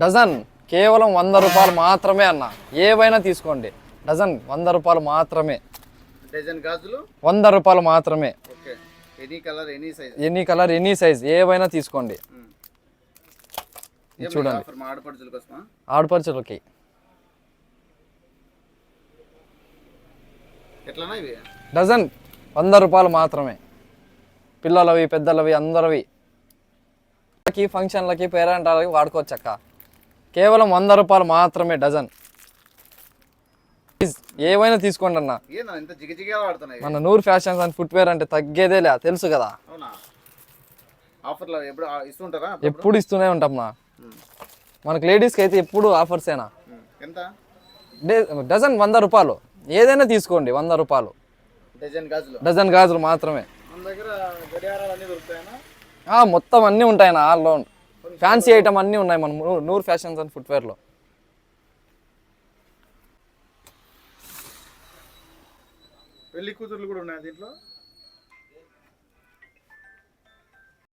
Dozen. కేవలం వంద రూపాయలు మాత్రమే అన్న. ఏవైనా తీసుకోండి. డజన్ వంద రూపాయలు మాత్రమే. డజన్ గాజులు? వంద రూపాయలు మాత్రమే. Any colour any size. Any colour any size. ఏవైనా తీసుకోండి. చూడండి. ఆడపడుచులకి. డజన్ వంద రూపాయలు మాత్రమే. పిల్లలవి పెద్దలవి అందరివి. ఫంక్షన్లకి పేరెంటాలకి వాడుకోవచ్చు అక్క కేవలం వంద రూపాయలు మాత్రమే డజన్. ఏవైనా తీసుకోండి అన్న. మన నూరు ఫ్యాషన్స్ అండ్ ఫుట్వేర్ అంటే తగ్గేదేలే తెలుసు కదా. ఎప్పుడు ఇస్తూనే ఉంటాం నా మనకు లేడీస్కి అయితే ఎప్పుడు ఆఫర్సేనా డజన్ వంద రూపాయలు. ఏదైనా తీసుకోండి వంద రూపాయలు. డజన్ గాజులు. మాత్రమే. మొత్తం అన్నీ ఆల్ రౌండ్. ఫ్యాన్సీ ఐటమ్ అన్నీ ఉన్నాయి మనం నూర్ ఫ్యాషన్స్ అండ్ ఫుట్వేర్లో పెళ్ళి కూతుర్లు కూడా ఉన్నాయి దీంట్లో?